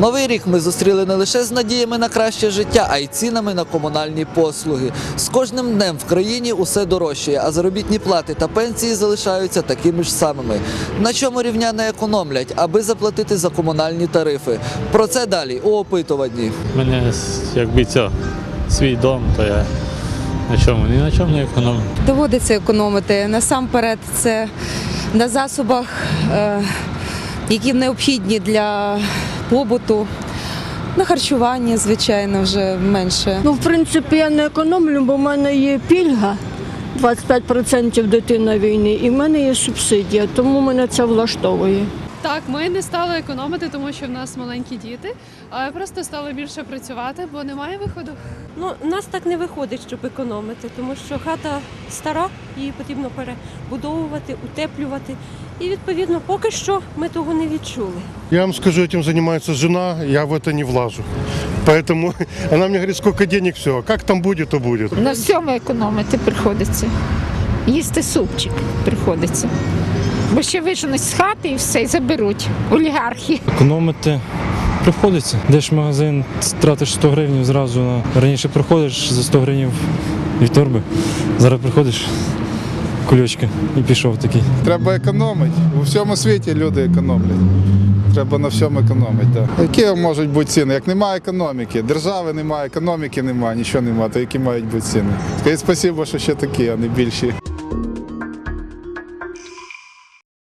Новий рік ми зустріли не лише з надіями на краще життя, а й цінами на комунальні послуги. З кожним днем в країні усе дорожчає, а заробітні плати та пенсії залишаються такими ж самими. На чому рівняни економлять, аби заплатити за комунальні тарифи? Про це далі у опитуванні. У мене якби це свій дом, то я на чому ні на чому не економлю. Доводиться економити. Насамперед, це на засобах, е, які необхідні для побуту. На харчування, звичайно, вже менше. Ну, в принципі, я не економлю, бо в мене є пільга 25% дитина війни, і в мене є субсидія, тому мене це влаштовує. Так, ми не стали економити, тому що в нас маленькі діти, а просто стали більше працювати, бо немає виходу. Ну, у нас так не виходить, щоб економити, тому що хата стара, її потрібно перебудовувати, утеплювати. І відповідно, поки що ми того не відчули. Я вам скажу, этим занимается жена, я в это не влажу. Поэтому она мне говорит, сколько денег, все, как там будет, то будет. На всьому економити приходиться. Їсти супчик приходиться. Бо ще виженуть з хати і все, і заберуть олігархи. Економити приходиться. Йдеш в магазин, тратиш 100 гривень зразу. Раніше приходиш за 100 гривень від торби. Зараз приходиш кульочки і пішов такий. Треба економити. У всьому світі люди економлять. Треба на всьому економити. Да. Які можуть бути ціни? Як немає економіки, держави немає, економіки немає, нічого немає, то які мають бути ціни? Скажіть спасибо, що ще такі, а не більші.